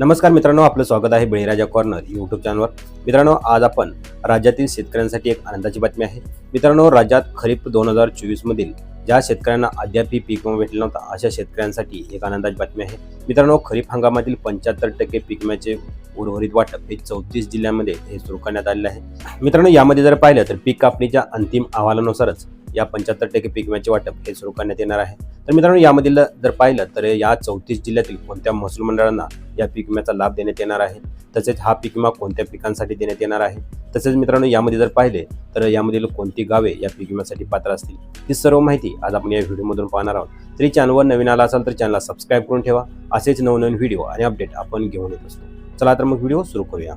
नमस्कार मित्रांनो आपलं स्वागत आहे बळीराजा कॉर्नर यूट्यूब चॅनलवर मित्रांनो आज आपण राज्यातील शेतकऱ्यांसाठी एक आनंदाची बातमी आहे. मित्रांनो राज्यात खरीप दोन हजार चोवीस मधील ज्या शेतकऱ्यांना अद्यापही पीक विमा भेटला नव्हता अशा शेतकऱ्यांसाठी एक आनंदाची बातमी आहे. मित्रांनो खरीप हंगामातील पंच्याहत्तर टक्के पीक विम्याचे उर्वरित वाटप हे चौतीस जिल्ह्यांमध्ये हे सुरू करण्यात आलेलं आहे. मित्रांनो यामध्ये जर पाहिलं तर पीक कापणीच्या अंतिम अहवालानुसारच या पंच्याहत्तर टक्के पीक विम्याचे वाटप हे सुरू करण्यात येणार आहे. तर मित्रांनो यामधील जर पाहिलं तर या चौतीस जिल्ह्यातील कोणत्या महसूल मंडळांना या पीक विम्याचा लाभ देण्यात येणार आहे? तसेच हा पीक विमा कोणत्या पिकांसाठी देण्यात येणार आहे? तसेच मित्रांनो यामध्ये जर पाहिले तर यामधील कोणती गावे या पीक विम्यासाठी पात्र असतील? ही सर्व माहिती आज आपण या व्हिडिओमधून पाहणार आहोत. तरी चॅनलवर नवीन आला असाल तर चॅनलला सबस्क्राईब करून ठेवा. असेच नवनवीन व्हिडिओ आणि अपडेट आपण घेऊन येत असतो. चला तर मग व्हिडिओ सुरू करूया.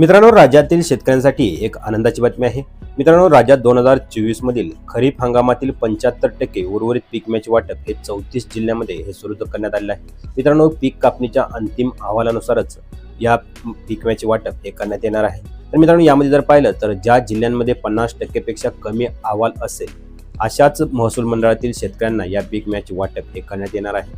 मित्रांनो राज्यातील शेतकऱ्यांसाठी एक आनंदाची बातमी आहे. मित्रांनो राज्यात दोन हजार चोवीस मधील खरीप हंगामातील पंच्याहत्तर टक्के उर्वरित पीक विम्याचे वाटप हे चौतीस जिल्ह्यामध्ये हे सुरू करण्यात आले आहे. मित्रांनो पीक कापणीच्या अंतिम अहवालानुसारच या पीक विम्याचे वाटप हे करण्यात येणार आहे. तर मित्रांनो यामध्ये जर पाहिलं तर ज्या जिल्ह्यांमध्ये पन्नास टक्केपेक्षा कमी अहवाल असेल अशाच महसूल मंडळातील शेतकऱ्यांना या पीक विम्याचे वाटप हे करण्यात येणार आहे.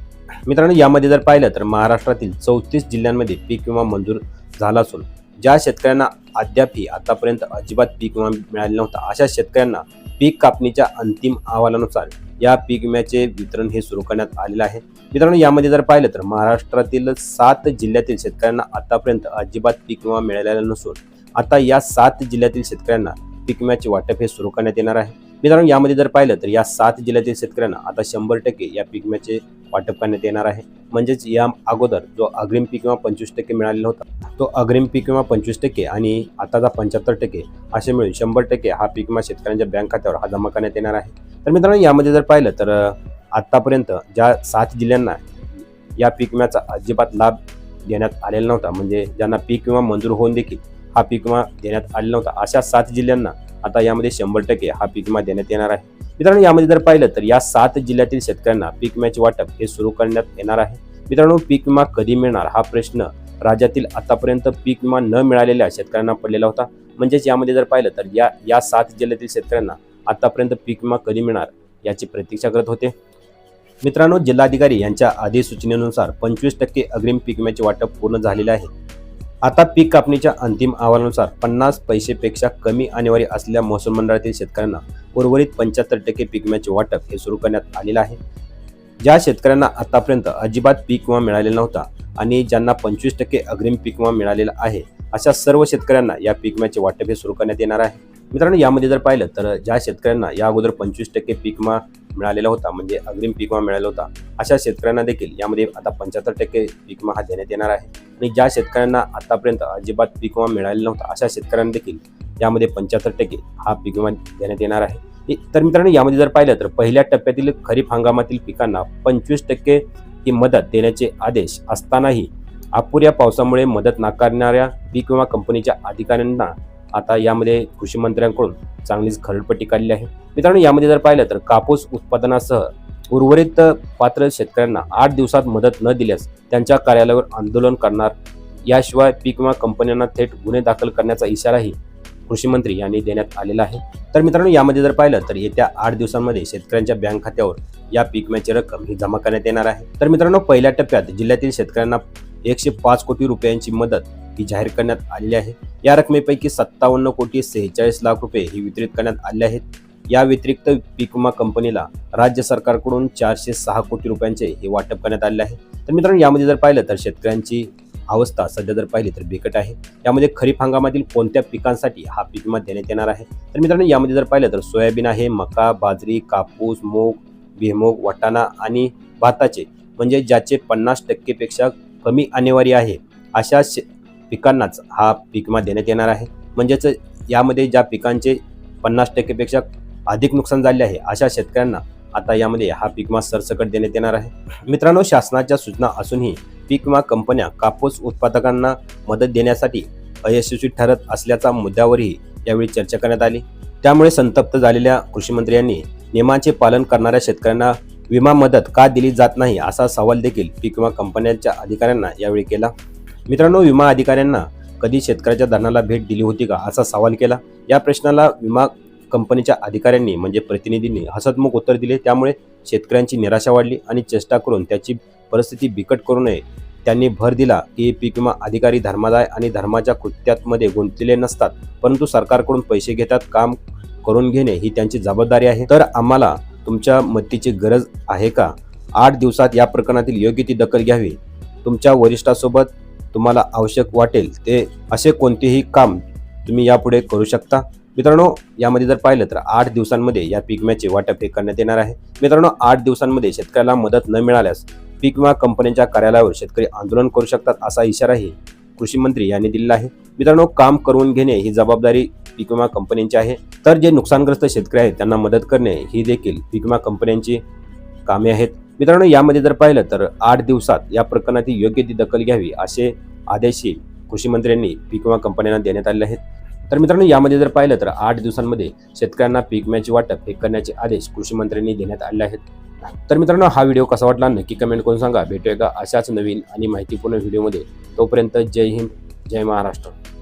मित्रांनो यामध्ये जर पाहिलं तर महाराष्ट्रातील चौतीस जिल्ह्यांमध्ये पीक विमा मंजूर झाला असून ज्या शेतकऱ्यांना अद्यापही आतापर्यंत अजिबात पीक विमा मिळाला नव्हता अशा शेतकऱ्यांना पीक कापणीच्या अंतिम अहवालानुसार या पीक विम्याचे वितरण हे सुरू करण्यात आलेलं आहे. मित्रांनो यामध्ये जर पाहिलं तर महाराष्ट्रातील सात जिल्ह्यातील शेतकऱ्यांना आतापर्यंत अजिबात पीक विमा मिळालेला नसून आता या सात जिल्ह्यातील शेतकऱ्यांना पीक विम्याचे वाटप हे सुरू करण्यात येणार आहे. मित्रांनो यामध्ये जर पाहिलं तर या सात जिल्ह्यातील शेतकऱ्यांना आता शंभर टक्के या पीक विम्याचे वाटप करण्यात येणार आहे. म्हणजेच या अगोदर जो अग्रिम पीक विमा पंचवीस टक्के मिळालेला होता तो अग्रिम पीक विमा पंचवीस टक्के आणि आताचा पंच्याहत्तर टक्के असे मिळून शंभर टक्के हा पीक विमा शेतकऱ्यांच्या बँक खात्यावर हा जमा करण्यात येणार आहे. तर मित्रांनो यामध्ये जर पाहिलं तर आत्तापर्यंत आतापर्यंत ज्या सात जिल्ह्यांना या पीक विम्याचा अजिबात लाभ देण्यात आलेला नव्हता म्हणजे ज्यांना पीक विमा मंजूर होऊन देखील हा पीक विमा देण्यात आलेला नव्हता अशा सात जिल्ह्यांना आता यामध्ये शंभर टक्के हा पीक विमा देण्यात येणार आहे. मित्रांनो यामध्ये जर पाहिलं तर या सात जिल्ह्यातील शेतकऱ्यांना पीक विम्याचे वाटप हे सुरू करण्यात येणार आहे. मित्रांनो पीक विमा कधी मिळणार? हा प्रश्न राज्यातील आतापर्यंत पीक विमा न मिळालेल्या शेतकऱ्यांना पडलेला होता. म्हणजेच यामध्ये जर पाहिलं तर या या सात जिल्ह्यातील शेतकऱ्यांना आतापर्यंत पीक विमा कधी मिळणार याची प्रतीक्षा करत होते. मित्रांनो जिल्हाधिकारी यांच्या अधिसूचनेनुसार पंचवीस टक्के अग्रिम पीक विम्याचे वाटप पूर्ण झालेले आहे. आता पीक कापणीच्या अंतिम अहवालानुसार पन्नास पैसेपेक्षा कमी आणेवारी असलेल्या महसूल मंडळातील शेतकऱ्यांना उर्वरित पंच्याहत्तर टक्के पीक विम्याचे वाटप हे सुरू करण्यात आलेलं आहे. ज्या शेतकऱ्यांना आतापर्यंत अजिबात पीक विमा मिळालेला नव्हता आणि ज्यांना पंचवीस टक्के अग्रिम पीक विमा मिळालेला आहे अशा सर्व शेतकऱ्यांना या पीक विम्याचे वाटप हे सुरू करण्यात येणार आहे. मित्रांनो यामध्ये जर पाहिलं तर ज्या शेतकऱ्यांना या अगोदर पंचवीस टक्के पीक विमा मिळालेला होता म्हणजे अग्रिम पीक विमा मिळाला होता अशा शेतकऱ्यांना देखील यामध्ये आता पंच्याहत्तर टक्के पीक विमा हा देण्यात येणार आहे. आणि ज्या शेतकऱ्यांना आतापर्यंत अजिबात पीक विमा मिळालेला नव्हता अशा शेतकऱ्यांना देखील यामध्ये पंच्याहत्तर टक्के हा पीक विमा देण्यात येणार आहे. तर मित्रांनो यामध्ये जर पाहिलं तर पहिल्या टप्प्यातील खरीप हंगामातील पिकांना पंचवीस टक्के ही मदत देण्याचे आदेश असतानाही अपुऱ्या पावसामुळे मदत नाकारणाऱ्या पीक विमा कंपनीच्या अधिकाऱ्यांना आता यामध्ये कृषी मंत्र्यांकडून चांगलीच खरडपट्टी काढली आहे. मित्रांनो यामध्ये जर पाहिलं तर कापूस उत्पादनासह उर्वरित पात्र शेतकऱ्यांना आठ दिवसात मदत न दिल्यास त्यांच्या कार्यालयावर आंदोलन करणार. याशिवाय पीक विमा कंपन्यांना थेट गुन्हे दाखल करण्याचा इशाराही कृषी मंत्री यांनी देण्यात आलेला आहे. तर मित्रांनो यामध्ये जर पाहिलं तर येत्या आठ दिवसांमध्ये शेतकऱ्यांच्या बँक खात्यावर या पीक विम्याची रक्कम ही जमा करण्यात येणार आहे. तर मित्रांनो पहिल्या टप्प्यात जिल्ह्यातील शेतकऱ्यांना एकशे पाच कोटी रुपयांची मदत ही जाहीर करण्यात आलेली आहे. या रकमेपैकी सत्तावन्न कोटी सेहेचाळीस लाख रुपये ही वितरित करण्यात आले आहेत. या व्यतिरिक्त पीक विमा कंपनीला राज्य सरकारकडून चारशे सहा कोटी रुपयांचे हे वाटप करण्यात आले आहे. तर मित्रांनो यामध्ये जर पाहिलं तर शेतकऱ्यांची अवस्था सध्या जर पाहिली तर बिकट आहे. यामध्ये खरीप हंगामातील कोणत्या पिकांसाठी हा पीक विमा देण्यात येणार आहे? तर मित्रांनो यामध्ये जर पाहिलं तर सोयाबीन आहे मका बाजरी कापूस मूग भुईमूग वाटाणा आणि भाताचे म्हणजे ज्याचे पन्नास टक्केपेक्षा कमी अनिवार्य आहे अशा शे पिकांनाच हा पीक विमा देण्यात येणार आहे. म्हणजेच यामध्ये ज्या पिकांचे पन्नास टक्केपेक्षा अधिक नुकसान झाले आहे अशा शेतकऱ्यांना आता यामध्ये हा पीक विमा सरसकट देण्यात येणार आहे. मित्रांनो शासनाच्या सूचना असूनही पीक विमा कंपन्या कापूस उत्पादकांना मदत देण्यासाठी अयशस्वी ठरत असल्याचा मुद्द्यावरही यावेळी चर्चा करण्यात आली. त्यामुळे संतप्त झालेल्या कृषीमंत्र्यांनी यांनी नियमांचे पालन करणाऱ्या शेतकऱ्यांना विमा मदत का दिली जात नाही असा सवाल देखील पीक विमा कंपन्यांच्या अधिकाऱ्यांना यावेळी केला. मित्रांनो विमा अधिकाऱ्यांना कधी शेतकऱ्याच्या धरणाला भेट दिली होती का असा सवाल केला. या प्रश्नाला विमा कंपनीच्या अधिकाऱ्यांनी म्हणजे प्रतिनिधींनी हसतमुख उत्तर दिले. त्यामुळे शेतकऱ्यांची निराशा वाढली आणि चेष्टा करून त्याची परिस्थिती बिकट करू नये. त्यांनी भर दिला की पीक विमा अधिकारी धर्मादाय आणि धर्माच्या कृत्यामध्ये गुंतलेले नसतात परंतु सरकारकडून पैसे घेतात. काम करून घेणे ही त्यांची जबाबदारी आहे. तर आम्हाला तुमच्या मदतीची गरज आहे का? आठ दिवसात या प्रकरणातील योग्य ती दखल घ्यावी. तुमच्या वरिष्ठासोबत तुम्हाला आवश्यक वाटेल ते असे कोणतेही काम तुम्ही यापुढे करू शकता. मित्रांनो यामध्ये जर पाहिलं तर आठ दिवसांमध्ये या पीक विम्याचे वाटप हे करण्यात येणार आहे. मित्रांनो आठ दिवसांमध्ये शेतकऱ्याला मदत न मिळाल्यास पीक विमा कंपन्यांच्या कार्यालयावर शेतकरी आंदोलन करू शकतात असा इशाराही कृषी मंत्री यांनी दिलेला आहे. मित्रांनो काम करून घेणे ही जबाबदारी पीक विमा कंपन्यांची आहे. तर जे नुकसानग्रस्त शेतकरी आहेत त्यांना मदत करणे ही देखील पीक विमा कंपन्यांची कामे आहेत. मित्रांनो यामध्ये जर पाहिलं तर आठ दिवसात या प्रकरणाची योग्य ती दखल घ्यावी असे आदेशही कृषी मंत्र्यांनी पीक विमा कंपन्यांना देण्यात आले आहेत. तर मित्रांनो यामध्ये जर पाहिलं तर आठ दिवसांमध्ये शेतकऱ्यांना पीक विम्याचे वाटप हे करण्याचे आदेश कृषी मंत्र्यांनी देण्यात आले आहेत. तर मित्रांनो हा व्हिडिओ कसा वाटला नक्की कमेंट करून सांगा. भेटूया का अशाच नवीन आणि माहितीपूर्ण व्हिडिओमध्ये. तोपर्यंत जय हिंद जय महाराष्ट्र.